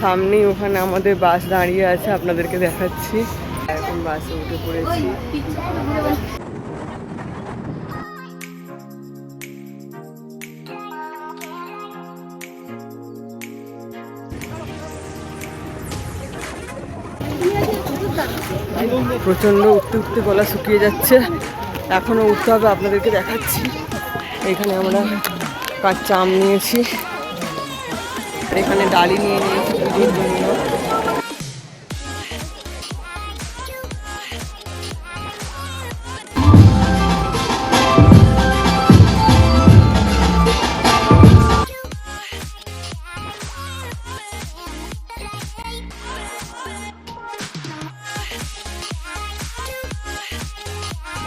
সামনেই ওখানে আমাদের বাস দাঁড়িয়ে আছে, আপনাদেরকে দেখাচ্ছি। এখন বাসে উঠে পড়েছি। প্রচণ্ড উঠতে উঠতে গলা শুকিয়ে যাচ্ছে। এখনও উঠতে হবে, আপনাদেরকে দেখাচ্ছি। এখানে আমরা কাঁচা আম নিয়েছি। এখানে ডালি নিয়ে নিয়েছি। জন্য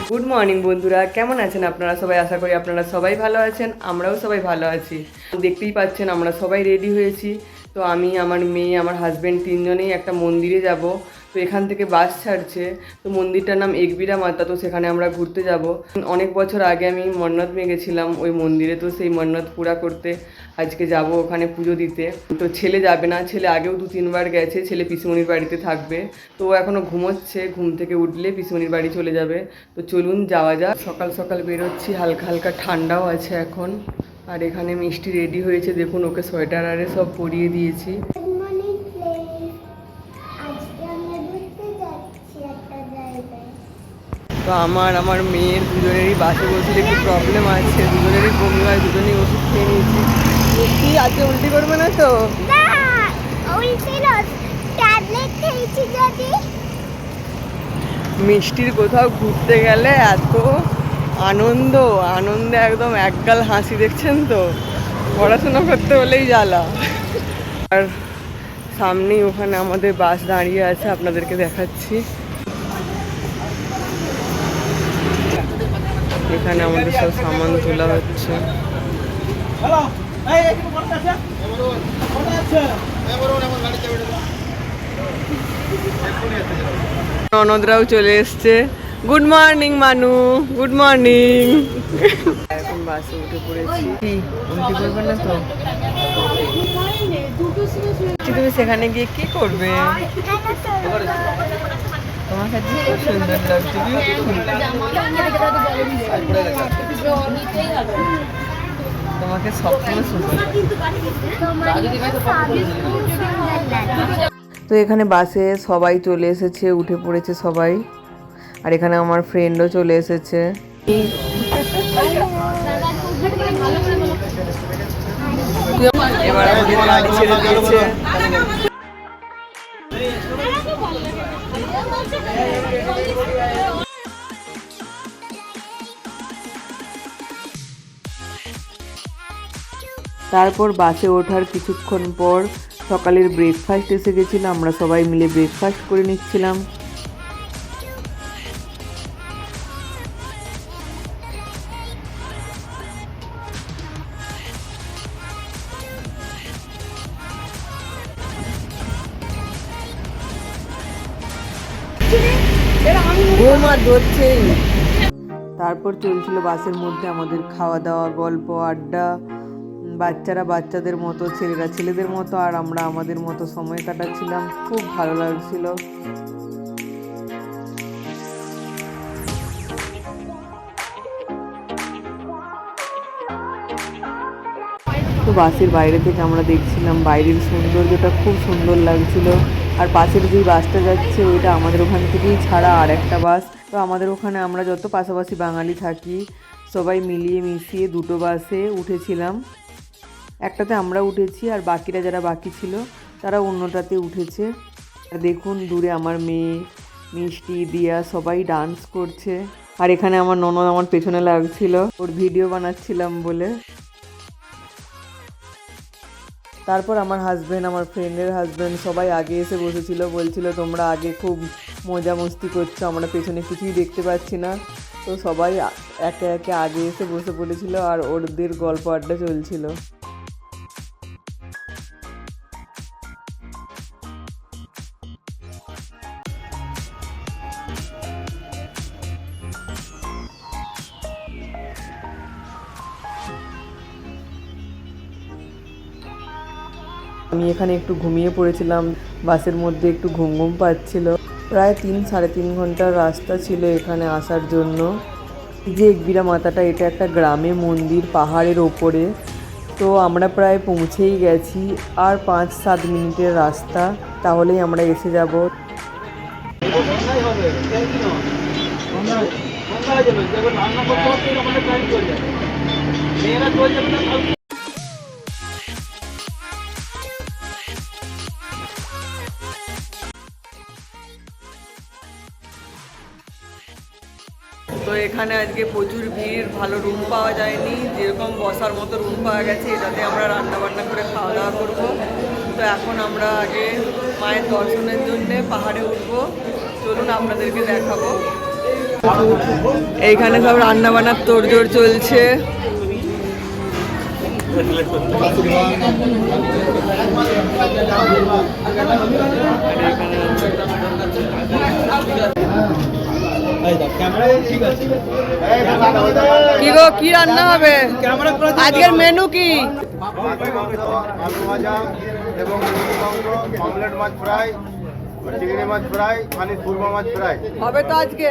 গুড মর্নিং বন্ধুরা। কেমন আছেন আপনারা সবাই? আশা করি আপনারা সবাই ভালো আছেন, আমরাও সবাই ভালো আছি। দেখতেই পাচ্ছেন, আমরা সবাই রেডি হয়েছি। তো আমি, আমার মেয়ে, আমার হাজব্যান্ড তিনজনেই একটা মন্দিরে যাব। তো এখান থেকে বাস ছাড়ছে। তো মন্দিরটার নাম একবিরা মাতা, তো সেখানে আমরা ঘুরতে যাব। অনেক বছর আগে আমি মন্নত মেগেছিলাম ওই মন্দিরে, তো সেই মন্নত পুরা করতে আজকে যাব ওখানে পুজো দিতে। তো ছেলে যাবে না, ছেলে আগেও দু, তিনবার গেছে, ছেলে পিসুমনির বাড়িতে থাকবে। তো ও এখনও ঘুমোচ্ছে, ঘুম থেকে উঠলে পিসুমনির বাড়ি চলে যাবে। তো চলুন, যাওয়া যাক। সকাল সকাল বেরোচ্ছি, হালকা হালকা ঠান্ডাও আছে এখন। আর এখানে মিষ্টি রেডি হয়েছে দেখুন ওকে সোয়েটার আরে সব পরিয়ে দিয়েছি। তো আমার আমার মেয়ের দুজনেরই বাসে বসলে একটু প্রবলেম আছে দুজনেরই বমি হয় দুজনেই ওষুধ খেয়ে নিয়েছি। কি আজকে উল্টি করবে না তো? মিষ্টির কোথাও ঘুরতে গেলে এত আনন্দ, আনন্দে একদম একগাল হাসি, দেখছেন তো? পড়াশোনা করতে হলেই জ্বালা। আর সামনেই ওখানে আমাদের বাস দাঁড়িয়ে আছে, আপনাদেরকে দেখাচ্ছি। এখানে আমাদের সব সামান তোলা হচ্ছে। ননদরাও চলে এসছে। Good morning Manu good morning এখন বাসে উঠে পড়েছি। উল্টি করবে না তো? তুমি সেখানে গিয়ে কি করবে? তোমার তোমাকে সবসময় তো এখানে বাসে সবাই চলে এসেছে, উঠে পড়েছে সবাই। আর এখানে আমার ফ্রেন্ডও চলে এসেছে। তারপর বাসে ওঠার কিছুক্ষণ পর সকালের ব্রেকফাস্ট এসে গেছিল, আমরা সবাই মিলে ব্রেকফাস্ট করে নিচ্ছিলাম। তারপর চলছিল বাসের মধ্যে আমাদের খাওয়া দাওয়া, গল্প, আড্ডা। বাচ্চারা বাচ্চাদের মতো, ছেলেরা ছেলেদের মতো, আর আমরা আমাদের মতো সময় কাটাচ্ছিলাম। খুব ভালো লাগছিল। তো বাসের বাইরে থেকে আমরা দেখছিলাম বাইরের সৌন্দর্যটা খুব সুন্দর লাগছিল। আর পাশের যেই বাসটা যাচ্ছে, ওইটা আমাদের ওখান থেকেই ছাড়া আর একটা বাস। তো আমাদের ওখানে আমরা যত পাশাপাশি বাঙালি থাকি, সবাই মিলিয়ে মিশিয়ে দুটো বাসে উঠেছিলাম। একটাতে আমরা উঠেছি আর বাকিরা যারা বাকি ছিল, তারা অন্যটাতে উঠেছে। আর দেখুন, দূরে আমার মেয়ে, মিষ্টি, দিয়া, সবাই ডান্স করছে। আর এখানে আমার ননদ আমার পেছনে লাগছিল, ওর ভিডিও বানাচ্ছিলাম বলে। তারপর আমার হাজব্যান্ড আমার ফ্রেন্ডের হাজব্যান্ড সবাই আগে এসে বসেছিল, বলছিল, তোমরা আগে খুব মজা মস্তি করছ, আমরা পেছনে কিছুই দেখতে পাচ্ছি না। তো সবাই একে একে আগে এসে বসে পড়েছিল আর ওদের গল্প আড্ডা চলছিল। আমি এখানে একটু ঘুমিয়ে পড়েছিলাম, বাসের মধ্যে একটু ঘুম ঘুম পাচ্ছিল। প্রায় তিন, সাড়ে তিন ঘণ্টার রাস্তা ছিল এখানে আসার জন্য। যে একবিরা মাতাটা, এটা একটা গ্রামে মন্দির, পাহাড়ের ওপরে। তো আমরা প্রায় পৌঁছেই গেছি, আর পাঁচ, সাত মিনিটের রাস্তা, তাহলেই আমরা এসে যাব। এখানে আজকে প্রচুর ভিড়, ভালো রুম পাওয়া যায়নি। যেরকম বসার মতো রুম পাওয়া গেছে, এটাতে আমরা রান্না বান্না করে খাওয়া দাওয়া করব। তো এখন আমরা আগে মায়ের দর্শনের জন্যে পাহাড়ে উঠবো। চলুন আপনাদেরকে দেখাবো। এইখানে সব রান্না বান্নার তোড়জোড় চলছে। কি গো, কি রান্না হবে? আজকের মেনু কি? এবং অমলেট মাছ ফ্রাই চিংড়ি মাছ ফ্রাই মানে মাছ ফ্রাই হবে তো আজকে।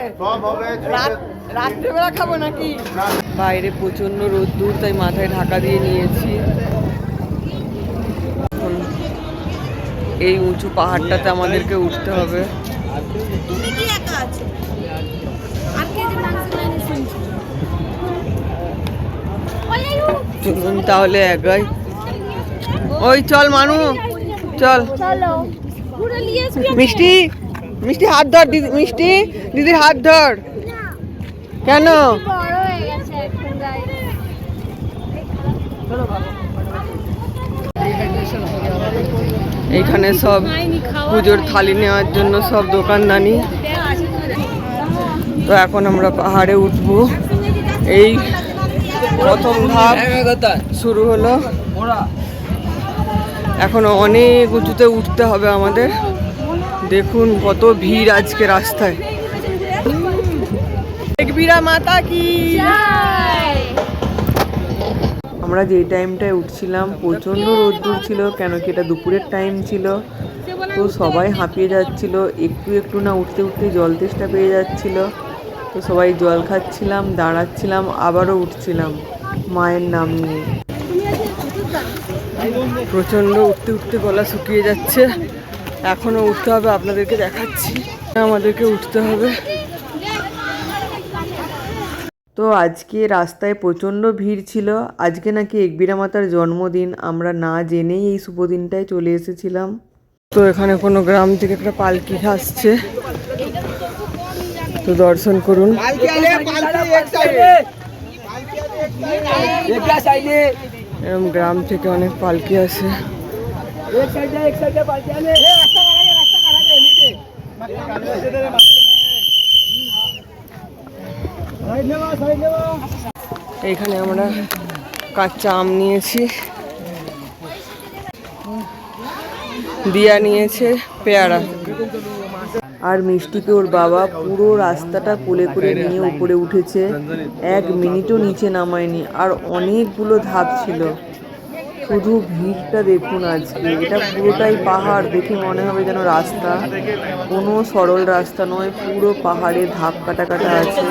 রাত্রেবেলা খাব নাকি? বাইরে প্রচণ্ড রোদ্দুর, তাই মাথায় ঢাকা দিয়ে নিয়েছি। এই উঁচু পাহাড়টাতে আমাদেরকে উঠতে হবে। চলুন তাহলে একাই ওই চল মানু, চল। মিষ্টি মিষ্টি হাত ধর, দিদি, মিষ্টি, দিদির হাত ধর। কেন? এইখানে সব পুজোর থালি নেওয়ার জন্য সব দোকানদানি। তো এখন আমরা পাহাড়ে উঠবো। এই প্রথম ধাপ শুরু হলো। এখনও অনেক উঁচুতে উঠতে হবে আমাদের। দেখুন কত ভিড় আজকে রাস্তায়। মাতা কি? আমরা যেই টাইমটায় উঠছিলাম, প্রচণ্ড রোদ্দুর ছিল, কেন কি এটা দুপুরের টাইম ছিল। তো সবাই হাঁপিয়ে যাচ্ছিল, একটু একটু না উঠতে উঠতে জল তেষ্টা পেয়ে যাচ্ছিল। তো সবাই জল খাচ্ছিলাম, দাঁড়াচ্ছিলাম, আবারও উঠছিলাম মায়ের নাম নিয়ে। প্রচণ্ড উঠতে উঠতে গলা শুকিয়ে যাচ্ছে। এখনও উঠতে হবে, আপনাদেরকে দেখাচ্ছি। আমাদেরকে উঠতে হবে। তো আজকে রাস্তায় প্রচণ্ড ভিড় ছিল। আজকে নাকি একবিরা মাতার জন্মদিন। আমরা না জেনেই এই শুভ দিনটায় চলে এসেছিলাম। তো এখানে কোনো গ্রাম থেকে একটা পালকি আসছে। তো দর্শন করুন। এরকম গ্রাম থেকে অনেক পালকি আছে এইখানে আমরা কাঁচা আম নিয়েছি। দিয়া নিয়েছে পেয়ারা। আর মিষ্টিকে ওর বাবা পুরো রাস্তাটা কোলে করে নিয়ে উপরে উঠেছে। এক মিনিটও নিচে নামায়নি, আর অনেকগুলো ধাপ ছিল। শুধু ভিড়টা দেখুন আজকে, এটা পুরোটাই পাহাড়, দেখে মনে হবে যেন রাস্তা। কোনো সরল রাস্তা নয়, পুরো পাহাড়ে ধাপ কাটা কাটা আছে।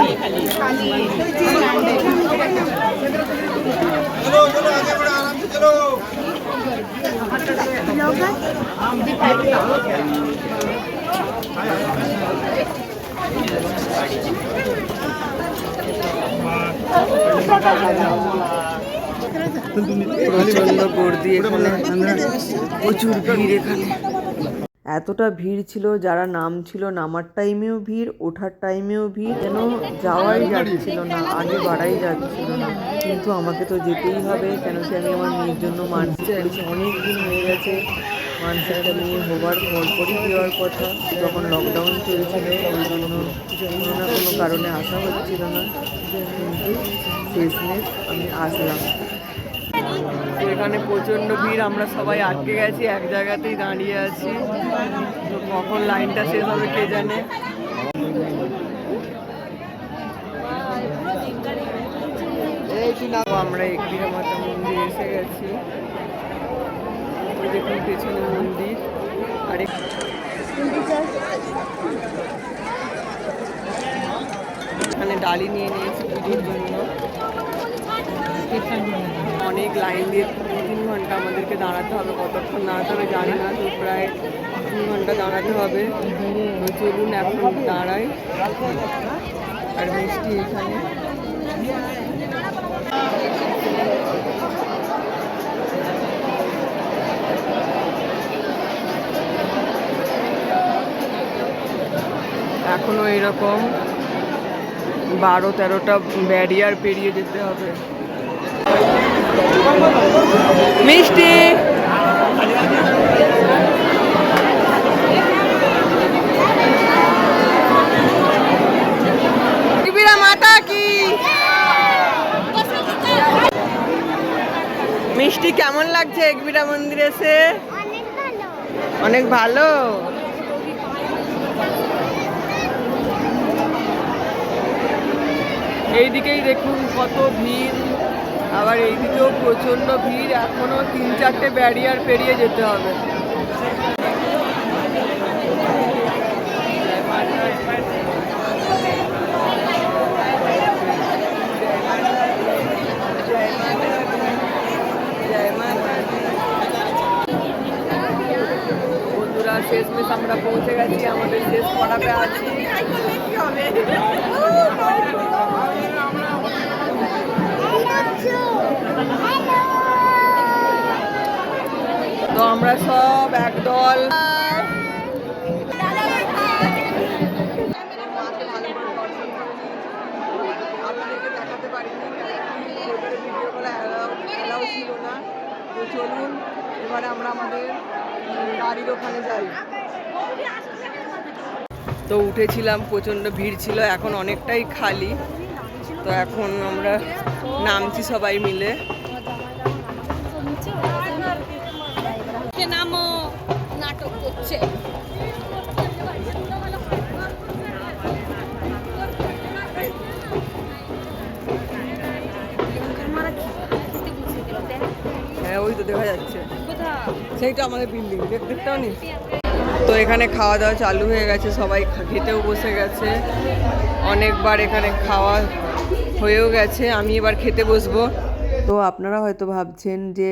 প্রচুর ভিড় এখানে এতটা ভিড় ছিল, যারা নাম ছিল নামার টাইমেও ভিড়, ওঠার টাইমেও ভিড়, যেন যাওয়াই যাচ্ছিল না, আগে বাড়াই যাচ্ছিল না। কিন্তু আমাকে তো যেতেই হবে, কেন কি আমি আমার মেয়ের জন্য করেছি অনেক দিন হয়ে গেছে মানসিকটা নিয়ে হবার পরপরই দেওয়ার কথা? যখন লকডাউন চলছিল ওই জন্য কোনো না কোনো কারণে আসা হচ্ছিল না। কিন্তু শেষমেশ আমি আসলাম। এখানে প্রচণ্ড ভিড়, আমরা সবাই আটকে গেছি, এক জায়গাতেই দাঁড়িয়ে আছি। তো কখন লাইনটা শেষ হবে কে জানে? আমরা একবিরা মাতা মন্দির এসে গেছি। ওই দেখুন পেছনে মন্দির। আরেক এখানে ডালি নিয়ে নিয়েছি পুজোর জন্য। অনেক লাইন দিয়ে তিন ঘণ্টা আমাদেরকে দাঁড়াতে হবে, কতক্ষণ দাঁড়াতে হবে জানি না, তো প্রায় তিন ঘণ্টা দাঁড়াতে হবে। চলুন এখন দাঁড়াই। আর মিষ্টি এখানে। এখনও এরকম বারো তেরোটা ব্যারিয়ার পেরিয়ে যেতে হবে। মিষ্টি! মাতা কি? মিষ্টি কেমন লাগছে একবিরা মন্দিরে এসে? অনেক ভালো অনেক ভালো এইদিকেই দেখুন কত ভিড়। আবার এইদিকেও প্রচণ্ড ভিড়। এখনও তিন চারটে ব্যারিয়ার পেরিয়ে যেতে হবে। চলুন, এবারে আমরা আমাদের গাড়ির ওখানে যাই। তো উঠেছিলাম, প্রচণ্ড ভিড় ছিল, এখন অনেকটাই খালি। তো এখন আমরা নামছি সবাই মিলে। তো দেখা যাচ্ছে। সেইটা আমাদের বিল্ডিং দেখতেও নি তো এখানে খাওয়া দাওয়া চালু হয়ে গেছে সবাই খেতেও বসে গেছে। অনেকবার এখানে খাওয়া হয়েও গেছে আমি এবার খেতে বসবো। তো আপনারা হয়তো ভাবছেন যে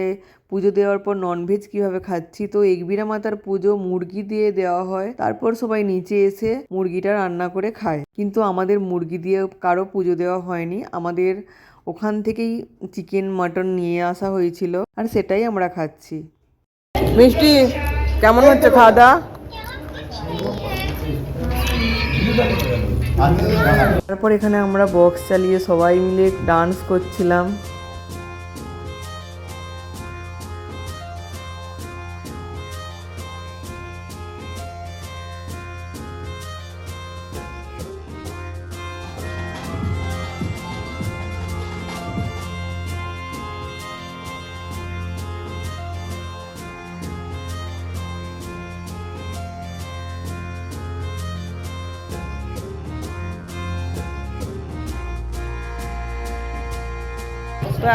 পুজো দেওয়ার পর ননভেজ কীভাবে খাচ্ছি? তো একবিরা মাতার পুজো মুরগি দিয়ে দেওয়া হয় তারপর সবাই নিচে এসে মুরগিটা রান্না করে খায়। কিন্তু আমাদের মুরগি দিয়ে কারও পুজো দেওয়া হয়নি আমাদের ওখান থেকেই চিকেন, মাটন নিয়ে আসা হয়েছিল আর সেটাই আমরা খাচ্ছি। মিষ্টি, কেমন হচ্ছে খাওয়া দাওয়া? তারপর এখানে আমরা বক্স চালিয়ে সবাই মিলে ডান্স করছিলাম।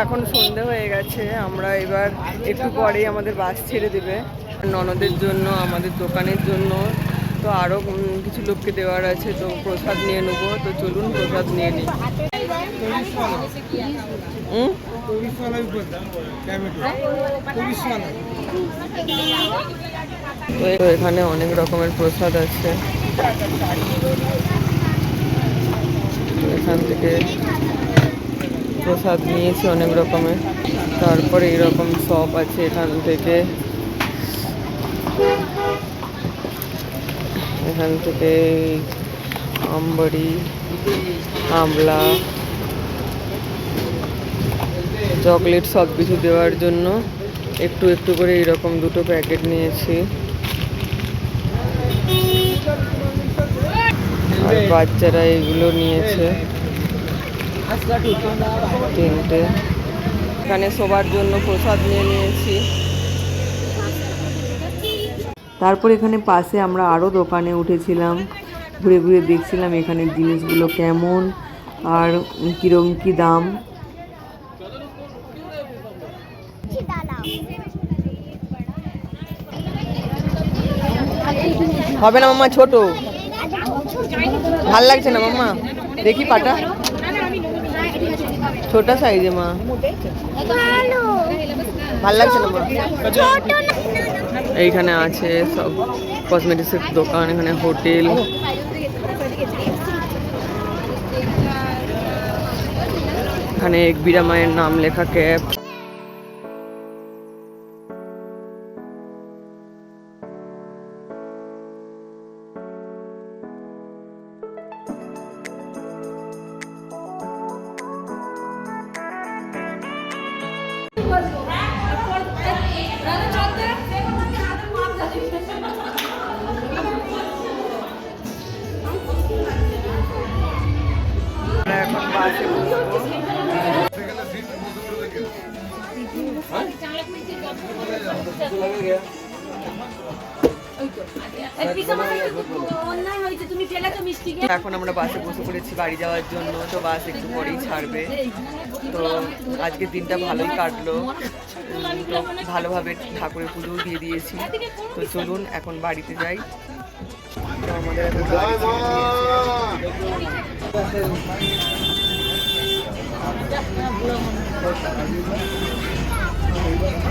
এখন সন্ধে হয়ে গেছে, আমরা এবার একটু পরেই আমাদের বাস ছেড়ে দেবে। ননদের জন্য, আমাদের দোকানের জন্য, তো আরও কিছু লোককে দেওয়ার আছে, তো প্রসাদ নিয়ে নেব। তো চলুন, প্রসাদ নিয়ে নিই। তো এখানে অনেক রকমের প্রসাদ আছে। এখান থেকে প্রসাদ নিয়েছি অনেক রকমের। তারপরে এরকম শপ আছে এখান থেকে। এখান থেকে আমবাড়ি, আমলা, চকলেট সব কিছু দেওয়ার জন্য একটু একটু করে এরকম দুটো প্যাকেট নিয়েছি। আর বাচ্চারা এগুলো নিয়েছে। তিনটে এখানে সবার জন্য প্রসাদ নিয়ে নিয়েছি। তারপর এখানে পাশে আমরা আরও দোকানে উঠেছিলাম, ঘুরে ঘুরে দেখছিলাম এখানের জিনিসগুলো কেমন আর কীরকম কী দাম। হবে না মাম্মা, ছোট। ভালো লাগছে না মাম্মা? দেখি পাটা। ছোটা সাইজে, মা। ভালো লাগছে না এইখানে আছে সব কসমেটিক্সের দোকান, এখানে হোটেল। এখানে এক বিরামায়ের নাম লেখা ক্যাব। এখন আমরা বাসে বসে পড়েছি বাড়ি যাওয়ার জন্য, তো বাস একটু পরেই ছাড়বে। তো আজকের দিনটা ভালোই কাটলো। তো ভালোভাবে ঠাকুরের পুজোও দিয়ে দিয়েছি। তো চলুন, এখন বাড়িতে যাই। আমাদের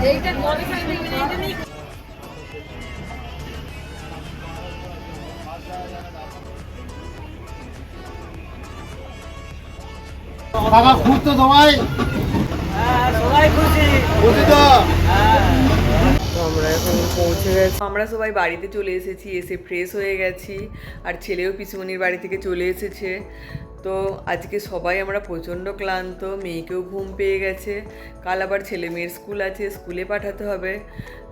এইটা কবে খাইবে এইটা নেই বাবা খুব তো সবাই। সবাই খুশি। খুশি তো? আমরা এখন পৌঁছে গেছি। আমরা সবাই বাড়িতে চলে এসেছি এসে ফ্রেশ হয়ে গেছি। আর ছেলেও পিসুমনির বাড়ি থেকে চলে এসেছে। তো আজকে সবাই আমরা প্রচণ্ড ক্লান্ত, মেয়েকেও ঘুম পেয়ে গেছে। কাল আবার ছেলে মেয়ের স্কুল আছে, স্কুলে পাঠাতে হবে।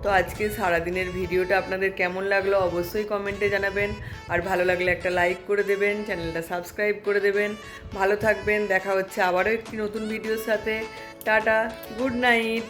তো আজকে সারাদিনের ভিডিওটা আপনাদের কেমন লাগল অবশ্যই কমেন্টে জানাবেন। আর ভালো লাগলে একটা লাইক করে দেবেন, চ্যানেলটা সাবস্ক্রাইব করে দেবেন। ভালো থাকবেন, দেখা হচ্ছে আবারও একটি নতুন ভিডিওর সাথে। Tata good night